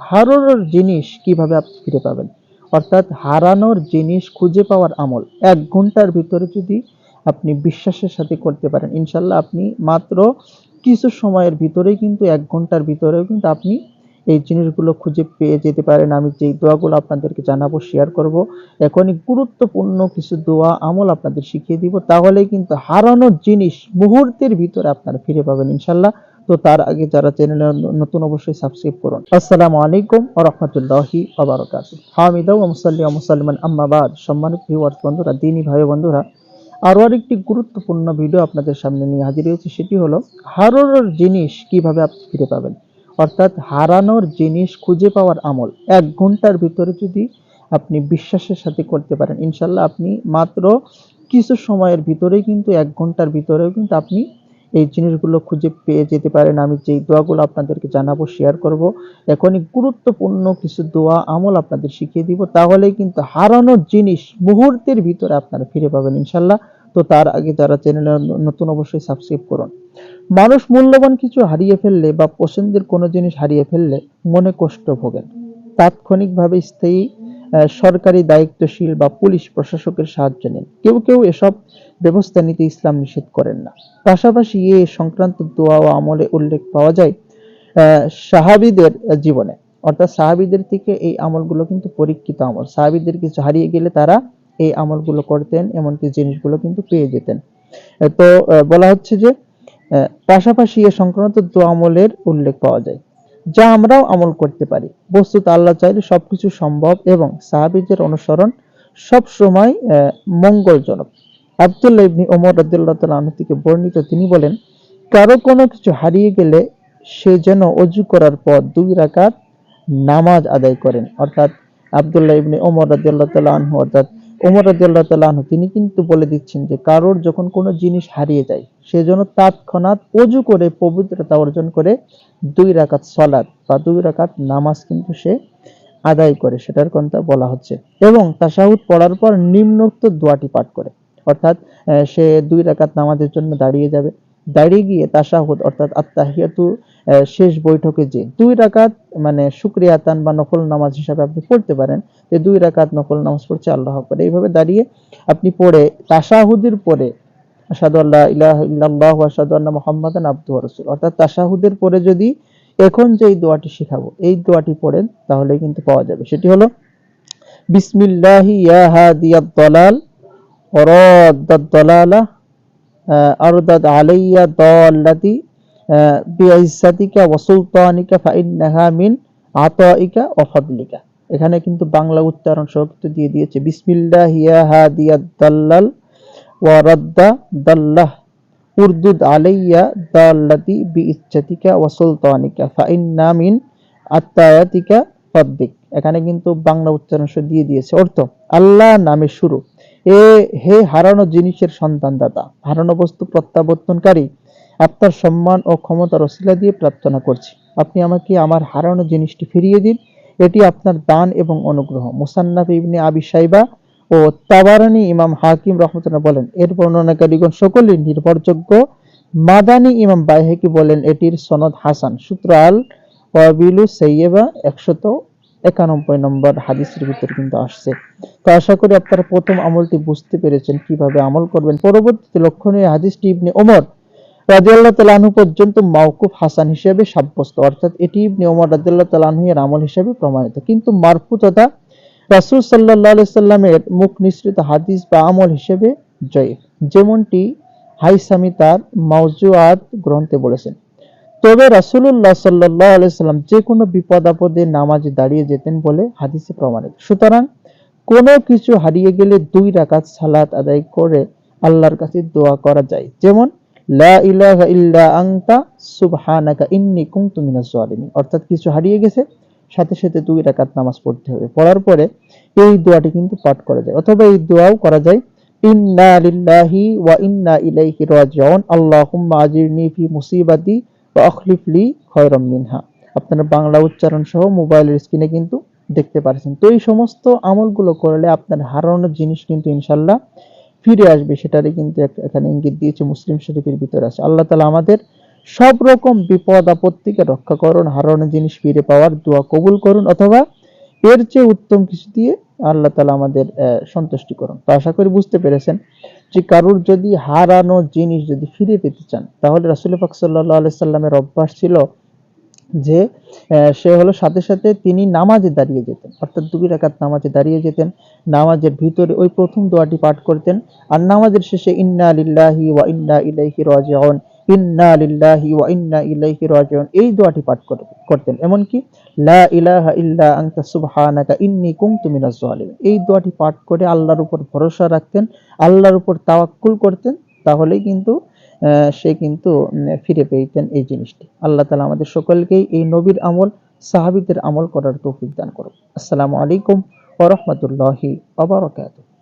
হারানোর জিনিস কীভাবে আপনি ফিরে পাবেন? অর্থাৎ হারানোর জিনিস খুঁজে পাওয়ার আমল। এক ঘণ্টার ভিতরে যদি আপনি বিশ্বাসের সাথে করতে পারেন, ইনশাল্লাহ আপনি মাত্র কিছু সময়ের ভিতরেই কিন্তু, এক ঘণ্টার ভিতরেও কিন্তু আপনি এই জিনিসগুলো খুঁজে পেয়ে যেতে পারেন। আমি যেই দোয়াগুলো আপনাদেরকে জানাব শেয়ার করব, এখনই গুরুত্বপূর্ণ কিছু দোয়া, আমল আপনাদের শিখিয়ে দিব। তাহলে কিন্তু হারানোর জিনিস মুহূর্তের ভিতরে আপনারা ফিরে পাবেন, ইনশাল্লাহ। তো তার আগে যারা চ্যানেলে নতুন অবশ্যই সাবস্ক্রাইব করুন। আসসালামু আলাইকুম ওয়া রাহমাতুল্লাহি ওয়া বারাকাতুহু। হামিদা ওয়া মুসাল্লি ওয়া মুসাল্লিমান, আম্মা বাদ। সম্মানিত ভিউয়ার্স বন্ধুরা, দিনী ভাই বন্ধুরা, আরও আরেকটি গুরুত্বপূর্ণ ভিডিও আপনাদের সামনে নিয়ে হাজির হয়েছে। সেটি হলো, হারানোর জিনিস কীভাবে আপনি ফিরে পাবেন? অর্থাৎ হারানোর জিনিস খুঁজে পাওয়ার আমল। এক ঘণ্টার ভিতরে যদি আপনি বিশ্বাসের সাথে করতে পারেন, ইনশাল্লাহ আপনি মাত্র কিছু সময়ের ভিতরেই কিন্তু, এক ঘণ্টার ভিতরেও কিন্তু আপনি এই জিনিসগুলো খুঁজে পেয়ে যেতে পারেন। আমি যেই দোয়াগুলো আপনাদেরকে জানাব শেয়ার করব, এখনই গুরুত্বপূর্ণ কিছু দোয়া আমল আপনাদের শিখিয়ে দিব। তাহলেই কিন্তু হারানোর জিনিস মুহূর্তের ভিতরে আপনারা ফিরে পাবেন ইনশাল্লাহ। তো তার আগে যারা চ্যানেলে নতুন অবশ্যই সাবস্ক্রাইব করুন। মানুষ মূল্যবান কিছু হারিয়ে ফেললে বা পছন্দের কোনো জিনিস হারিয়ে ফেললে মনে কষ্ট ভোগেন। তাৎক্ষণিকভাবে স্থায়ী সরকারি দায়িত্বশীল বা পুলিশ প্রশাসকের সাহায্য নেন। কেউ কেউ এসব ব্যবস্থা নিতে ইসলাম নিষেধ করেন না। পাশাপাশি এ সংক্রান্ত দোয়া ও আমলে উল্লেখ পাওয়া যায় সাহাবীদের জীবনে। অর্থাৎ সাহাবিদের থেকে এই আমলগুলো কিন্তু পরীক্ষিত আমল। সাহাবীদের কিছু হারিয়ে গেলে তারা এই আমলগুলো করতেন, এমনকি জিনিসগুলো কিন্তু পেয়ে যেতেন। তো বলা হচ্ছে যে পাশাপাশি এ সংক্রান্ত দোয়া আমলের উল্লেখ পাওয়া যায়। যা আমরাও আমল করতে পারি। বস্তুত আল্লাহ চাইলে সবকিছু সম্ভব এবং সাহাবীদের অনুসরণ সব সময় মঙ্গলজনক। আব্দুল্লাহ ইবনি ওমর রাদিয়াল্লাহু তাআলা আনহু থেকে বর্ণিত তিনি বলেন, কারও কোনো কিছু হারিয়ে গেলে সে যেন অজু করার পর দুই রাকাত নামাজ আদায় করেন। অর্থাৎ আব্দুল্লাহ ইবনি ওমর রাদিয়াল্লাহু তাআলা আনহু অর্থাৎ ওমর রাদিয়াল্লাহু তাআলা তিনি কিন্তু বলে দিচ্ছেন যে কারোর যখন কোনো জিনিস হারিয়ে যায়, সে যেন তৎক্ষণাৎ অজু করে পবিত্রতা অর্জন করে দুই রাকাত সলাদ বা দুই রাকাত নামাজ কিন্তু সে আদায় করে, সেটার কথা বলা হচ্ছে। এবং তাশাহুদ পড়ার পর নিম্নোক্ত দোয়াটি পাঠ করে। অর্থাৎ সে দুই রাকাত নামাজের জন্য দাঁড়িয়ে যাবে। দাঁড়িয়ে গিয়ে তাশাহুদ অর্থাৎ আত্তাহিয়াতু আহ, শেষ বৈঠকে যে দুই রাকাত মানে শুক্রিয়াতান বা নফল নামাজ হিসাবে আপনি পড়তে পারেন যে দুই রাকাত নফল নামাজ পড়ছে আল্লাহ আকবার। এইভাবে দাঁড়িয়ে আপনি পড়ে তাশাহুদের পরে আল্লাহ ইলাহা ইল্লাল্লাহ ওয়া মুহাম্মাদান ওয়া রাসূলুহু। অর্থাৎ তাশাহুদের পরে যদি এখন যে এই দোয়াটি শেখাবো এই দোয়াটি পড়েন তাহলে কিন্তু পাওয়া যাবে। সেটি হলো বিসমিল্লাহি ইয়া হাদিয়াদ দালাল ওয়ারাদ্দাদ দালালা মিন আতাইকা এখানে কিন্তু বাংলা উচ্চারণ সহ কিন্তু দিয়ে দিয়েছে, বিসমিল্লাহি ইয়া হাদিয়াদ দালাল ওয়া রাদ্দা দাল্লাহ। উর্দুদ আলাইয়া দাল্লাতি, বিইজ্জাতিকা ওয়া সুলতানিকা ফাইন্না মিন আত্তায়াতিকা ফাদ্দিক এখানে কিন্তু বাংলা উচ্চারণ দিয়ে দিয়েছে। অর্থ, আল্লাহ নামে শুরু। এ হে হারানো জিনিসের সন্তান সন্তানদাতা, হারানো বস্তু প্রত্যাবর্তনকারী আপনার সম্মান ও ক্ষমতার অশিলা দিয়ে প্রার্থনা করছি। আপনি আমাকে আমার হারানো জিনিসটি ফিরিয়ে দিন। এটি আপনার দান এবং অনুগ্রহ। মুসান্নাফ ইবনে আবি সাইবা ও তাবারানি ইমাম হাকিম রহমতুল্লাহ বলেন, এর বর্ণনাকারীগণ সকলেই নির্ভরযোগ্য। মাদানি ইমাম বাইহেকি বলেন, এটির সনদ হাসান। সূত্র আল ওয়াবিলু সাইয়েবা একশত একানব্বই নম্বর হাদিসের ভিতর কিন্তু আসছে। তো আশা করি আপনারা প্রথম আমলটি বুঝতে পেরেছেন, কীভাবে আমল করবেন। পরবর্তীতে লক্ষণীয় হাদিসটি ইবনে ওমর রাদিয়াল্লাহু তাআলা আনহু পর্যন্ত মাওকুফ হাসান হিসেবে সাব্যস্ত। অর্থাৎ এটি ইবনে ওমর রাদিয়াল্লাহু তাআলা আনহু এর আমল হিসেবে প্রমাণিত। কিন্তু মারফু তথা রাসূল আলাইহি সাল্লামের মুখ নিঃসৃত হাদিস বা আমল হিসেবে জয়ীফ। যেমনটি হাইসামি তার মাউজুআত গ্রন্থে বলেছেন। তবে রাসূলুল্লাহ সাল্লাল্লাহু আলাইহি সাল্লাম যে কোনো বিপদ আপদে নামাজে দাঁড়িয়ে যেতেন বলে হাদিসে প্রমাণিত। সুতরাং কোনো কিছু হারিয়ে গেলে দুই রাকাত সালাত আদায় করে আল্লাহর কাছে দোয়া করা যায়। যেমন অর্থাৎ কিছু হারিয়ে গেছে, সাথে সাথে দুই রাকাত নামাজ পড়তে হবে। পড়ার পরে এই দোয়াটি কিন্তু পাঠ করা যায়, অথবা এই দোয়াও করা যায়, ইন্না ইন্না ইলাইহি ওয়া অখলিফলি খায়রাম মিনহা। আপনারা বাংলা উচ্চারণ সহ মোবাইলের স্ক্রিনে কিন্তু দেখতে পারছেন। তো এই সমস্ত আমলগুলো করলে আপনার হারানোর জিনিস কিন্তু ইনশাল্লাহ ফিরে আসবে। সেটারই কিন্তু এখানে ইঙ্গিত দিয়েছে মুসলিম শরীফের ভিতরে আছে। আল্লাহ তালা আমাদের সব রকম বিপদ আপত্তিকে রক্ষা করুন, হারানো জিনিস ফিরে পাওয়ার দোয়া কবুল করুন, অথবা এর চেয়ে উত্তম কিছু দিয়ে আল্লাহ তালা আমাদের সন্তুষ্টি করুন। তো আশা করি বুঝতে পেরেছেন যে কারুর যদি হারানো জিনিস যদি ফিরে পেতে চান, তাহলে রাসুল পাক সাল্লাহ আলাই সাল্লামের অভ্যাস ছিল যে সে হলো সাথে সাথে তিনি নামাজে দাঁড়িয়ে যেতেন। অর্থাৎ দুই রাকাত নামাজে দাঁড়িয়ে যেতেন, নামাজের ভিতরে ওই প্রথম দোয়াটি পাঠ করতেন, আর নামাজের শেষে ইন্না আলিল্লাহি ওয়া ইন্না ইলাইহি রাজিউন। ইন্না লিল্লাহি ওয়া ইন্না ইলাইহি রাজিউন। এই দোয়াটি পাঠ করে- করতেন। লা ইলাহা ইল্লা আনতা সুবহানাকা কুনতু মিনাজ জালিমিন। এই দোয়াটি পাঠ করে আল্লাহর উপর ভরসা রাখতেন, আল্লাহর উপর তাওয়াক্কুল করতেন, তাহলেই কিন্তু সে কিন্তু ফিরে পেতেন এই জিনিসটি। আল্লাহ তালা আমাদের সকলকেই এই নবীর আমল, সাহাবিদের আমল করার তৌফিক দান করুন আসসালামু আলাইকুম ওয়া রাহমাতুল্লাহি ওয়া বারাকাতুহু।